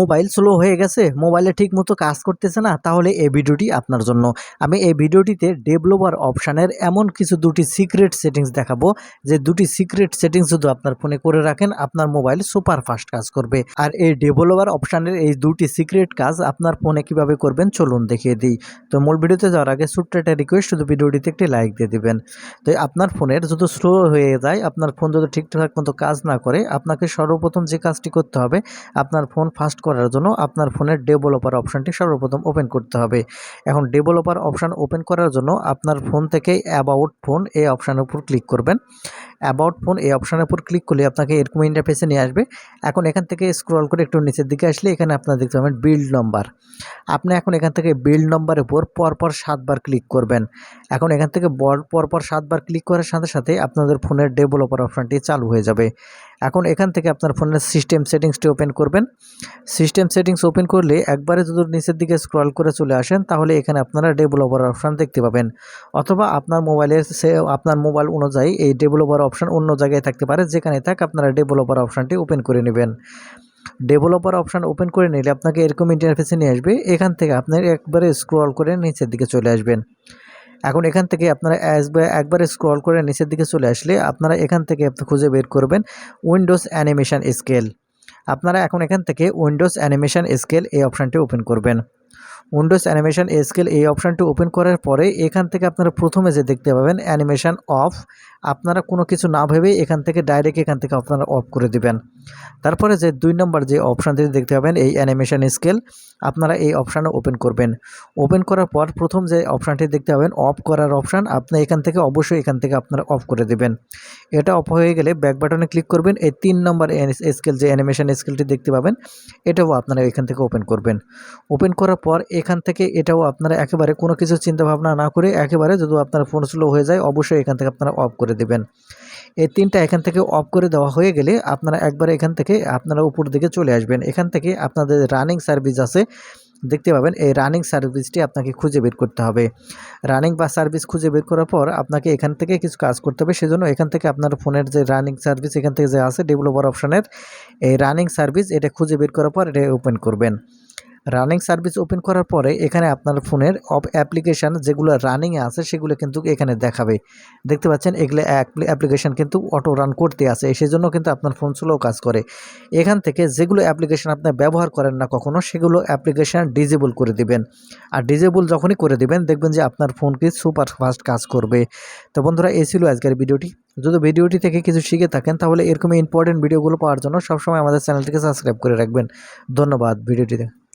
Mobile slow হয়ে গেছে, মোবাইলে ঠিক মতো কাজ করতেছে না, তাহলে এই ভিডিওটি আপনার জন্য। আমি এই ভিডিওটিতে ডেভেলপার অপশানের এমন কিছু দুটি সিক্রেট সেটিংস দেখাবো। যে দুটি সিক্রেট সেটিংস যদি আপনার ফোনে করে রাখেন, আপনার মোবাইল সুপার ফাস্ট কাজ করবে। আর এই ডেভেলপার অপশানের এই দুটি সিক্রেট কাজ আপনার ফোনে কীভাবে করবেন, চলুন দেখিয়ে দিই। তো মূল ভিডিওতে যাওয়ার আগে ছোট্ট একটা রিকোয়েস্ট শুধু ভিডিওটিতে একটি লাইক দিয়ে দিবেন। তো আপনার ফোনের যদি স্লো হয়ে যায়, আপনার ফোন যদি ঠিকঠাক মতো কাজ না করে, আপনাকে সর্বপ্রথম যে কাজটি করতে হবে, আপনার ফোন ফাস্ট করার জন্য আপনার ফোনের ডেভেলপার অপশানটি সর্বপ্রথম ওপেন করতে হবে। এখন ডেভেলপার অপশান ওপেন করার জন্য আপনার ফোন থেকে অ্যাবাউট ফোন এই অপশানের উপর ক্লিক করবেন। অ্যাবাউট ফোন এই অপশানের উপর ক্লিক করলে আপনাকে এরকম ইন্টারফেসে নিয়ে আসবে। এখন এখান থেকে স্ক্রল করে একটু নিচের দিকে আসলে এখানে আপনার দেখতে পাবেন বিল্ড নম্বর আপনি এখন এখান থেকে বিল্ড নম্বরের উপর পরপর সাতবার ক্লিক করবেন। এখন এখান থেকে পরপর সাতবার ক্লিক করার সাথে সাথে আপনাদের ফোনের ডেভেলপার অপশানটি চালু হয়ে যাবে। এখন এখান থেকে আপনার ফোনের সিস্টেম সেটিংসটি ওপেন করবেন। সিস্টেম সেটিংস ওপেন করলে একবারে যদি নিচের দিকে স্ক্রল করে চলে আসেন, তাহলে এখানে আপনারা ডেভেলপার অপশান দেখতে পাবেন। অথবা আপনার মোবাইলের সে আপনার মোবাইল অনুযায়ী এই ডেভেলপার অপশান অন্য জায়গায় থাকতে পারে যেখানে থাক আপনারা ডেভেলপার অপশানটি ওপেন করে নেবেন। ডেভেলপার অপশান ওপেন করে নিলে আপনাকে এরকম ইন্টারফেসে নিয়ে আসবে, এখান থেকে আপনার একবারে স্ক্রল করে নিচের দিকে চলে আসবেন। এখন এখান থেকে আপনারা একবারে স্ক্রল করে নিচের দিকে চলে আসলে আপনারা এখান থেকে খুঁজে বের করবেন উইন্ডোজ অ্যানিমেশন স্কেল আপনারা এখন এখান থেকে উইন্ডোজ অ্যানিমেশন স্কেল এই অপশানটি ওপেন করবেন। উইন্ডোজ অ্যানিমেশন স্কেল এই অপশানটি ওপেন করার পরে এখান থেকে আপনারা প্রথমে যে দেখতে পাবেন অ্যানিমেশন অফ আপনারা কোনো কিছু না ভেবেই এখান থেকে ডাইরেক্ট এখান থেকে আপনারা অফ করে দিবেন। তারপরে যে দুই নম্বর যে অপশানটি দেখতে পাবেন, এই অ্যানিমেশন স্কেল আপনারা এই অপশানে ওপেন করবেন। ওপেন করার পর প্রথম যে অপশানটি দেখতে পাবেন অফ করার অপশান আপনি এখান থেকে অবশ্যই এখান থেকে আপনারা অফ করে দেবেন। এটা অফ হয়ে গেলে ব্যাক বাটনে ক্লিক করবেন, এই তিন নম্বর স্কেল যে অ্যানিমেশন স্কেলটি দেখতে পাবেন, এটাও আপনারা এখান থেকে ওপেন করবেন। ওপেন করার পর এখান থেকে এটাও আপনারা একেবারে কোনো কিছু চিন্তাভাবনা না করে, একেবারে যদি আপনার ফোন স্লো হয়ে যায়, অবশ্যই এখান থেকে আপনারা অফ করে দেবেন। এই তিনটা এখান থেকে অফ করে দেওয়া হয়ে গেলে আপনারা একবার এখান থেকে আপনারা উপর দিকে চলে আসবেন। এখান থেকে আপনাদের রানিং সার্ভিস আছে, দেখতে পাবেন, এই রানিং সার্ভিসটি আপনাকে খুঁজে বের করতে হবে। রানিং বা সার্ভিস খুঁজে বের করার পর আপনাকে এখান থেকে কিছু কাজ করতে হবে, সেজন্য এখান থেকে আপনার ফোনের যে রানিং সার্ভিস এখান থেকে যে আছে ডেভেলপার অপশানের এই রানিং সার্ভিস এটা খুঁজে বের করার পর এটা ওপেন করবেন। রানিং সার্ভিস ওপেন করার পরে এখানে আপনার ফোনের অ্যাপ্লিকেশান যেগুলো রানিংয়ে আছে সেগুলো কিন্তু এখানে দেখাবে। দেখতে পাচ্ছেন এগুলো অ্যাপ্লিকেশান কিন্তু অটো রান করতে আছে, সেজন্য কিন্তু আপনার ফোন স্লো কাজ করে। এখান থেকে যেগুলো অ্যাপ্লিকেশান আপনি ব্যবহার করেন না কখনো সেগুলো অ্যাপ্লিকেশান ডিজেবল করে দিবেন। আর ডিজেবল যখনই করে দিবেন দেখবেন যে আপনার ফোন কি সুপার ফাস্ট কাজ করবে। তো বন্ধুরা, এই ছিল আজকের ভিডিওটি। যদি ভিডিওটি থেকে কিছু শিখে থাকেন তাহলে এরকম ইম্পর্টেন্ট ভিডিওগুলো পাওয়ার জন্য সবসময় আমাদের চ্যানেলটিকে সাবস্ক্রাইব করে রাখবেন। ধন্যবাদ ভিডিওটিতে।